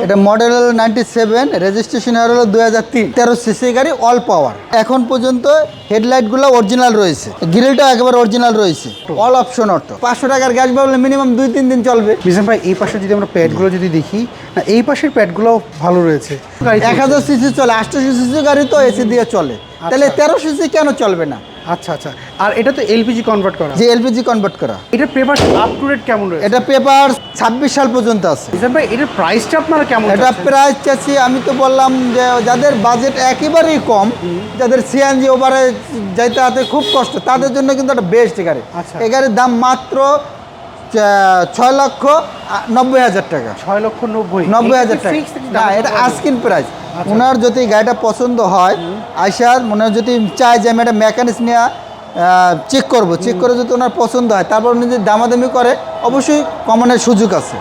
এটা model ninety seven registration হলো দুই হাজার তিন তেরো সিসি গাড়ি অল পাওয়ার এখন পর্যন্ত হেডলাইটগুলো অরিজিনাল রয়েছে। গ্রিলটাও একেবারে অরিজিনাল রয়েছে। অল অপশন অটো পাঁচশো টাকার গ্যাস বললে মিনিমাম দুই তিন দিন চলবে। বিজন ভাই এই পাশে যদি আমরা প্যাডগুলো যদি দেখি না এই পাশের প্যাডগুলো ভালো রয়েছে। এক হাজার সিসি চলে আটশো সিসি গাড়ি তো এসি দিয়ে চলে। তাহলে তেরো সিসি কেন চলবে না? আচ্ছা আচ্ছা। আর এটা তো এলপিজি কনভার্ট করা। যে এলপিজি কনভার্ট করা। এটার পেপার আপ টু ডেট কেমন রয়েছে? এটা পেপার ছাব্বিশ সাল পর্যন্ত আছে। ভাই এটার প্রাইসটা আপনারা কেমন এটা? প্রাইস চাচ্ছি আমি তো বললাম যে যাদের বাজেট একেবারেই কম যাদের সিএনজি ওভারে যাইতে হাতে খুব কষ্ট তাদের জন্য কিন্তু একটা বেস্ট গাড়ি। আচ্ছা। এই গাড়ির দাম মাত্র ছয় লক্ষ নব্বই হাজার টাকা। ছয় লক্ষ নব্বই। নব্বই হাজার টাকা। এটা আস্কিন প্রাইস ওনার যদি গাড়িটা পছন্দ হয় আইসার মনে হয় যদি চায় যে আমি একটা মেকানিক্স নেওয়া চেক করব। চেক করে যদি ওনার পছন্দ হয় তারপর উনি যদি দামাদামি করে অবশ্যই কমানোর সুযোগ আছে।